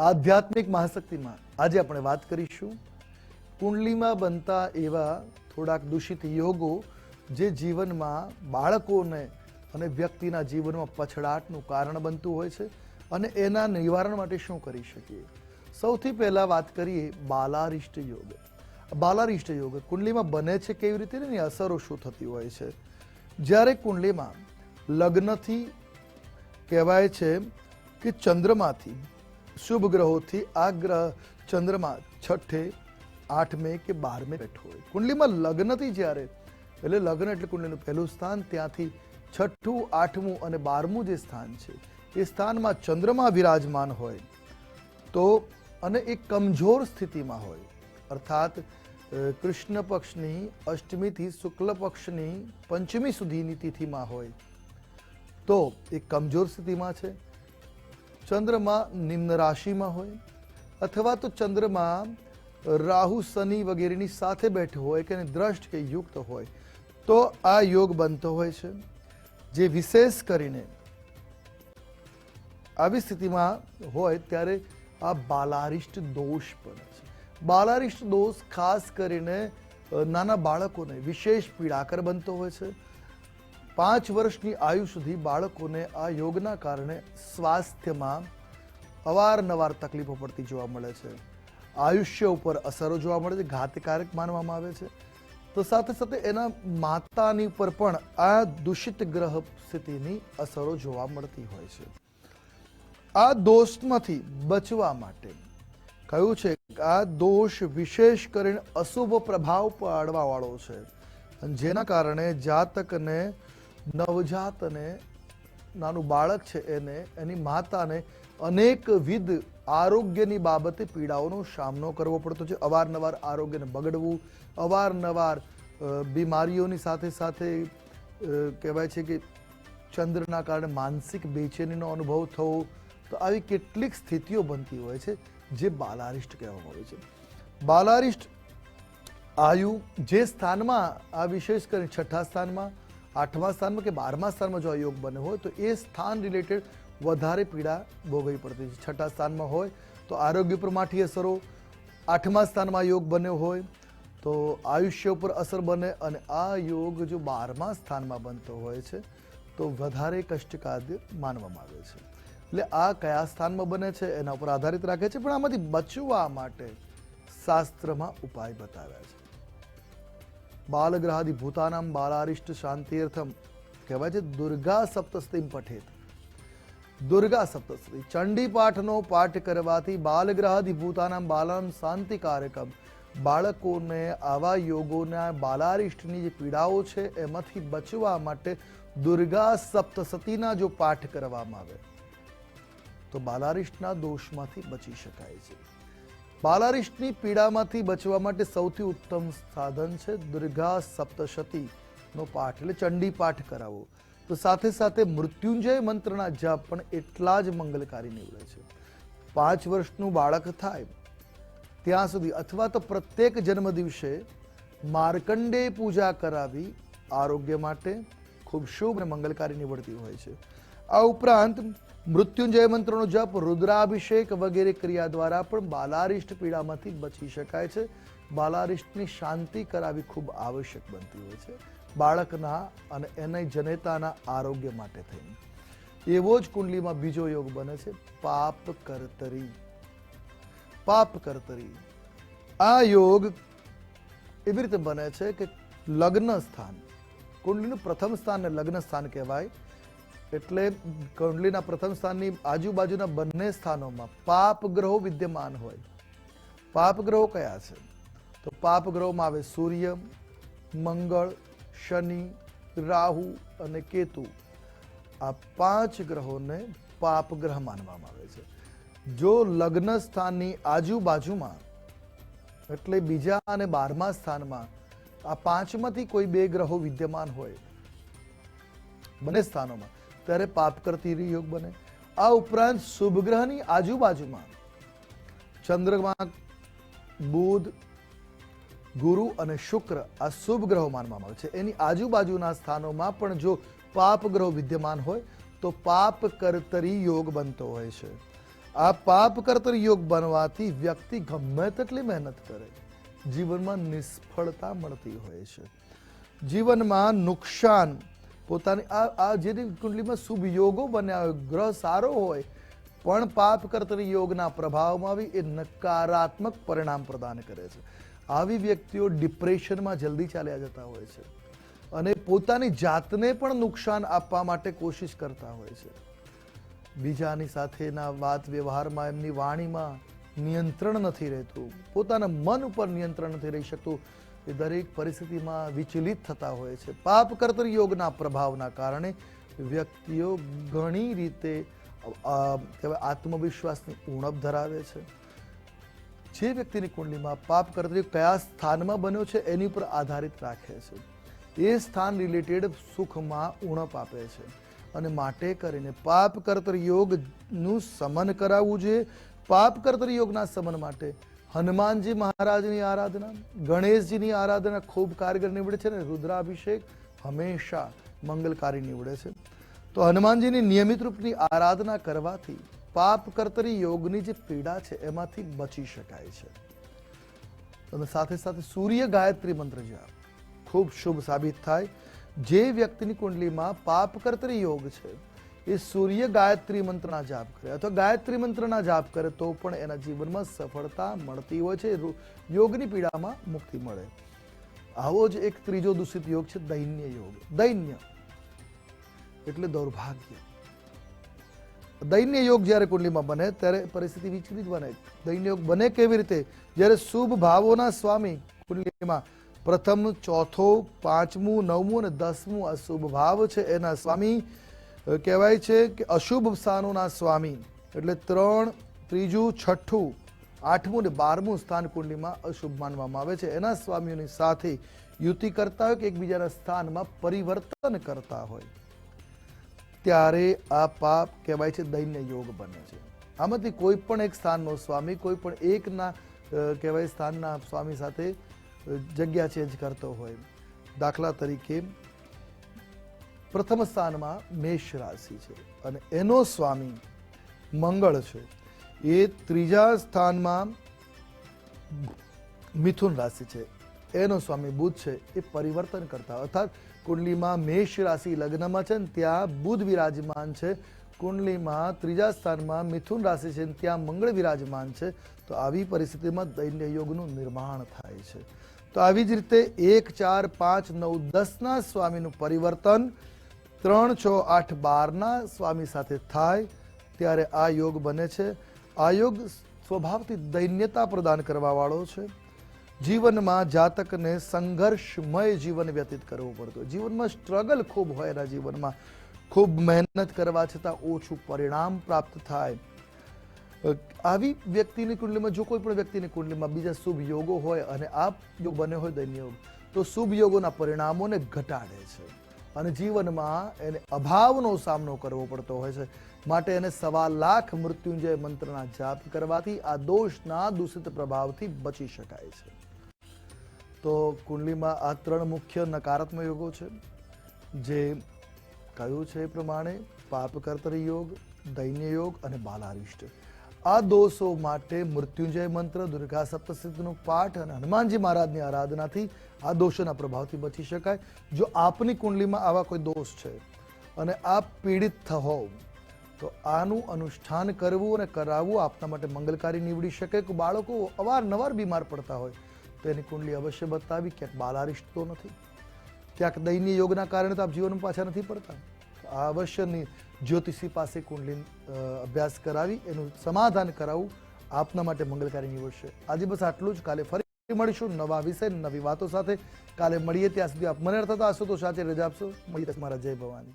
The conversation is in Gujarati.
આધ્યાત્મિક મહાશક્તિમાં આજે આપણે વાત કરીશું. કુંડલીમાં બનતા એવા થોડાક દૂષિત યોગો જે જીવનમાં બાળકોને અને વ્યક્તિના જીવનમાં પછડાટનું કારણ બનતું હોય છે અને એના નિવારણ માટે શું કરી શકીએ? સૌથી પહેલાં વાત કરીએ બાલારિષ્ટ યોગ. બાલારિષ્ટ યોગ કુંડલીમાં બને છે કેવી રીતે એની અસરો શું થતી હોય છે? જ્યારે કુંડલીમાં લગ્નથી કહેવાય છે કે ચંદ્રમાંથી શુભ ગ્રહોથી આ ગ્રહ ચંદ્રમા છઠ્ઠે, આઠમે કે બારમે બેઠો હોય. કુંડલીમાં લગ્નથી જ્યારે. એટલે લગ્ન એટલે કુંડલીનું પહેલું સ્થાન, ત્યાંથી છઠ્ઠું, આઠમું અને બારમું જે સ્થાન છે, એ સ્થાનમાં ચંદ્રમા વિરાજમાન હોય. તો અને એ કમજોર સ્થિતિમાં હોય. અર્થાત કૃષ્ણ પક્ષની અષ્ટમીથી શુક્લ પક્ષની પંચમી સુધીની તિથિમાં હોય. તો એ કમજોર સ્થિતિમાં છે. ચંદ્રમાં નિમ્ન રાશિમાં હોય અથવા તો ચંદ્રમાં રાહુ શનિ વગેરેની સાથે બેઠો હોય કે દ્રષ્ટ કે યુક્ત હોય, તો આ યોગ બનતો હોય છે. જે વિશેષ કરીને આવી સ્થિતિમાં હોય ત્યારે આ બાલારિષ્ટ દોષ પણ છે. બાલારિષ્ટ દોષ ખાસ કરીને નાના બાળકોને વિશેષ પીડાકર બનતો હોય છે. પાંચ વર્ષની આયુ સુધી બાળકોને આ યોગના કારણે સ્વાસ્થ્યમાં અવારનવાર તકલીફો પડતી જોવા મળે છે. આયુષ્ય ઉપર અસરો જોવા મળે છે, ઘાતકારક માનવામાં આવે છે. તો સાથે સાથે એના માતાની ઉપર પણ આ દૂષિત ગ્રહ સ્થિતિની અસરો જોવા મળતી હોય છે. આ દોષમાંથી બચવા માટે કહ્યું છે આ દોષ વિશેષ કરીને અશુભ પ્રભાવ પાડવા વાળો છે જેના કારણે જાતકને નવજાતને, નાનું બાળક છે એને, એની માતાને અનેકવિધ આરોગ્યની બાબતે પીડાઓનો સામનો કરવો પડતો છે. અવારનવાર આરોગ્યને બગડવું, અવારનવાર બીમારીઓની સાથે સાથે કહેવાય છે કે ચંદ્રના કારણે માનસિક બેચેનીનો અનુભવ થવો, તો આવી કેટલીક સ્થિતિઓ બનતી હોય છે જે બાલારિષ્ટ કહેવામાં આવે છે. બાલારિષ્ટ આયુ જે સ્થાનમાં, આ વિશેષ કરીને છઠ્ઠા સ્થાનમાં આઠમા સ્થાનમાં કે બારમા સ્થાનમાં જો આ યોગ બને હોય, તો એ સ્થાન રિલેટેડ વધારે પીડા ભોગવવી પડતી છે. છઠ્ઠા સ્થાનમાં હોય, તો આરોગ્ય પર માઠી અસરો. આઠમા સ્થાનમાં યોગ બન્યો હોય, તો આયુષ્ય ઉપર અસર બને અને આ યોગ જો બારમા સ્થાનમાં બનતો હોય છે, તો વધારે કષ્ટકાદ્ય માનવામાં આવે છે. એટલે આ કયા સ્થાનમાં બને છે, એના ઉપર આધારિત રાખે છે, પણ આમાંથી બચવા માટે શાસ્ત્રમાં ઉપાય બતાવ્યા છે. બાલગ્રહાદિ ભૂતાનામ બાલારિષ્ટ શાંતિર્થમ. કહેવાય છે દુર્ગા સપ્તસ્તિમ પઠેત. દુર્ગા સપ્તસ્તી. ચંડી પાઠનો પાઠ કરવાથી બાલગ્રહાદિ ભૂતાનામ બાલામ શાંતિકારકમ. બાળકોને આવા યોગોના બાલારિષ્ટની જે પીડાઓ છે એમાંથી બચવા માટે દુર્ગા સપ્તસતીના જો પાઠ કરવામાં આવે, તો બાલારિષ્ટના દોષમાંથી બચી શકાય છે. બાલારિષ્ટની પીડામાંથી બચવા માટે સૌથી ઉત્તમ સાધન છે દુર્ગા સપ્તશતી નો પાઠ, એટલે ચંડી પાઠ કરાવવો. તો સાથે સાથે મૃત્યુંજય મંત્રના જાપ પણ એટલા જ મંગલકારી નીવડે છે. પાંચ વર્ષનું બાળક થાય ત્યાં સુધી અથવા તો પ્રત્યેક જન્મ દિવસે માર્કંડે પૂજા કરાવી આરોગ્ય માટે ખૂબ શુભ અને મંગલકારી નીવડતી હોય છે. આ ઉપરાંત મૃત્યુંજય મંત્રનો જપ, રુદ્રાભિષેક વગેરે ક્રિયા દ્વારા પણ બાલારિષ્ટ પીડામાંથી બચી શકાય છે. બાલારિષ્ટની શાંતિ કરાવી ખૂબ આવશ્યક બનતી હોય છે. બાળકના અને એને જનેતાના આરોગ્ય માટે થઈને. એવો જ કુંડલીમાં બીજો યોગ બને છે, પાપ કરતરી. પાપ કરતરી. આ યોગ એવી રીતે બને છે કે લગ્ન સ્થાન, કુંડલીનું પ્રથમ સ્થાન લગ્ન સ્થાન કહેવાય. એટલે કુંડલીના પ્રથમ સ્થાનની આજુબાજુના બંને સ્થાનોમાં પાપ ગ્રહો વિદ્યમાન હોય. પાપ ગ્રહો કયા છે? તો પાપ ગ્રહોમાં આવે સૂર્ય, મંગળ, શનિ, રાહુ અને કેતુ. આ પાંચ ગ્રહોને પાપ ગ્રહ માનવામાં આવે છે. જો લગ્ન સ્થાનની આજુબાજુમાં, એટલે બીજા અને બારમા સ્થાનમાં, આ પાંચમાંથી કોઈ બે ગ્રહો વિદ્યમાન હોય, બંને સ્થાનોમાં ત્યારે પાપ કરતી યોગ બને. આ ઉપરાંત શુભ ગ્રહની આજુબાજુમાં ચંદ્રમા, બુધ, ગુરુ અને શુક્ર આ શુભ ગ્રહો માનવામાં આવે છે. એની આજુબાજુના સ્થાનોમાં પણ જો પાપ ગ્રહો વિદ્યમાન હોય, તો પાપ કરતરી યોગ બનતો હોય છે. આ પાપ કરતરી યોગ બનવાથી વ્યક્તિ ગમે તેટલી મહેનત કરે, જીવનમાં નિષ્ફળતા મળતી હોય છે. જીવનમાં નુકસાન પોતાની આ આ જેની કુંડલીમાં શુભ યોગો બન્યા હોય, ગ્રહ સારો હોય, પણ પાપ કરતરી યોગના પ્રભાવમાં આવી એ નકારાત્મક પરિણામ પ્રદાન કરે છે. આવી વ્યક્તિઓ ડિપ્રેશનમાં જલ્દી ચાલ્યા જતા હોય છે અને પોતાની જાતને પણ નુકસાન આપવા માટે કોશિશ કરતા હોય છે. બીજાની સાથેના વાત વ્યવહારમાં એમની વાણીમાં નિયંત્રણ નથી રહેતું, પોતાના મન ઉપર નિયંત્રણ નથી રહી શકતું એ દરેક પરિસ્થિતિમાં વિચલિત થતા હોય છે. પાપ યોગના પ્રભાવના કારણે વ્યક્તિઓ ઘણી રીતે કહેવાય આત્મવિશ્વાસની ઉણપ ધરાવે છે. જે વ્યક્તિની કુંડલીમાં પાપ કરતરી કયા સ્થાનમાં બન્યો છે એની ઉપર આધારિત રાખે છે. એ સ્થાન રિલેટેડ સુખમાં ઉણપ આપે છે અને માટે કરીને પાપ કરતર યોગનું સમન કરાવવું જોઈએ. પાપ કરતર યોગના સમન માટે હનુમાનજી મહારાજની આરાધના, ગણેશજીની આરાધના ખૂબ કારગર નીવડે છે ને, રુદ્રાભિષેક હંમેશા મંગલકારી નીવડે છે. તો હનુમાનજીની નિયમિત રૂપની આરાધના કરવાથી પાપ કરતરી યોગની જે પીડા છે, એમાંથી બચી શકાય છે. અને સાથે સાથે સૂર્ય ગાયત્રી મંત્ર જાપ ખૂબ શુભ સાબિત થાય. જે વ્યક્તિની કુંડલીમાં પાપ કરતરી યોગ છે એ સૂર્ય ગાયત્રી મંત્રના જાપ કરે. અથવા ગાયત્રી મંત્રના જાપ કરે તો પણ એના જીવનમાં સફળતા મળતી હોય છે યોગની પીડામાં મુક્તિ મળે. આવો જ એક ત્રીજો દૂષિત યોગ છે, દૈન્ય યોગ. દૈન્ય એટલે દૌર્ભાગ્ય. દૈન્ય યોગ જ્યારે કુંડલીમાં બને ત્યારે પરિસ્થિતિ વિચલિત બને. દૈન્ય યોગ બને કેવી રીતે? જ્યારે શુભ ભાવોના સ્વામી કુંડલીમાં પ્રથમ, ચોથો, પાંચમું, નવમું અને દસમું અશુભ ભાવ છે એના સ્વામી કહેવાય છે કે અશુભ સ્થાનોના સ્વામી. એટલે ત્રણ, ત્રીજું, છઠ્ઠું, આઠમું ને બારમું સ્થાન કુંડલીમાં અશુભ માનવામાં આવે છે. એના સ્વામીઓની સાથે યુતિ કરતા હોય કે એકબીજાના સ્થાનમાં પરિવર્તન કરતા હોય. ત્યારે આ પાપ કહેવાય છે દૈન્ય યોગ બને છે. આમાંથી કોઈ પણ એક સ્થાનનો સ્વામી, કોઈ પણ એકના કહેવાય સ્થાનના સ્વામી સાથે જગ્યા ચેન્જ કરતો હોય. દાખલા તરીકે પ્રથમ સ્થાનમાં મેષ રાશિ છે અને એનો સ્વામી મંગળ છે. એ ત્રીજા સ્થાનમાં મિથુન રાશિ છે. એનો સ્વામી બુધ છે. એ પરિવર્તન કરતા અર્થાત કુંડલીમાં મેષ રાશિ લગ્નમાં છે ને ત્યાં બુધ વિરાજમાન છે. કુંડલીમાં ત્રીજા સ્થાનમાં મિથુન રાશિ છે ને ત્યાં મંગળ વિરાજમાન છે. તો આવી પરિસ્થિતિમાં દૈન્ય યોગનું નિર્માણ થાય છે. તો આવી જ રીતે એક ચાર પાંચ નવ દસના સ્વામીનું પરિવર્તન ત્રણ, છ, આઠ, બારના સ્વામી સાથે થાય ત્યારે આ યોગ બને છે. આ યોગ સ્વભાવથી દૈન્યતા પ્રદાન કરવાવાળો છે. જીવનમાં જાતકને સંઘર્ષમય જીવન વ્યતીત કરવું પડતું. જીવનમાં સ્ટ્રગલ ખૂબ હોય એના જીવનમાં. ખૂબ મહેનત કરવા છતાં ઓછું પરિણામ પ્રાપ્ત થાય. આવી વ્યક્તિની કુંડલીમાં, જો કોઈ પણ વ્યક્તિની કુંડલીમાં બીજા શુભ યોગો હોય અને આ યોગ બને હોય દૈન્ય યોગ, તો શુભ યોગોના પરિણામોને ઘટાડે છે. અને જીવનમાં એને અભાવનો સામનો કરવો પડતો હોય છે. માટે એને સવા લાખ મૃત્યુંજય મંત્રના જાપ કરવાથી આ દોષના દૂષિત પ્રભાવથી બચી શકાય છે. તો કુંડલીમાં આ ત્રણ મુખ્ય નકારાત્મક યોગો છે. જે કહ્યું છે એ પ્રમાણે પાપ કર્તરી યોગ, દૈન્ય યોગ અને બાલારિષ્ટ. આ દોષો માટે મૃત્યુંજય મંત્ર, દુર્ગા સપ્તસિદ્ધનો પાઠ અને હનુમાનજી મહારાજની આરાધનાથી આ દોષોના પ્રભાવથી બચી શકાય. જો આપની કુંડલીમાં આવા કોઈ દોષ છે અને આપ પીડિત થહો, તો આનું અનુષ્ઠાન કરવું અને કરાવવું આપના માટે મંગલકારી નીવડી શકે. કે બાળકો અવારનવાર બીમાર પડતા હોય, તો એની કુંડલી અવશ્ય બતાવી. ક્યાંક બાલારિષ્ટ તો નથી. ક્યાંક દૈન્ય યોગના કારણે તો આપ જીવનમાં પાછા નથી પડતા. આ અવશ્યની જ્યોતિષી પાસે કુંડલી અભ્યાસ કરાવી, એનું સમાધાન કરાવવું આપના માટે મંગલકારી નીવડશે આજે બસ આટલું જ. કાલે ફરી મળીશું નવા વિષય, નવી વાતો સાથે. કાલે મળીએ ત્યાં સુધી આપ મને થતા હશો તો સાચે રજા આપશો. મળીએ તમારા જય ભવાની.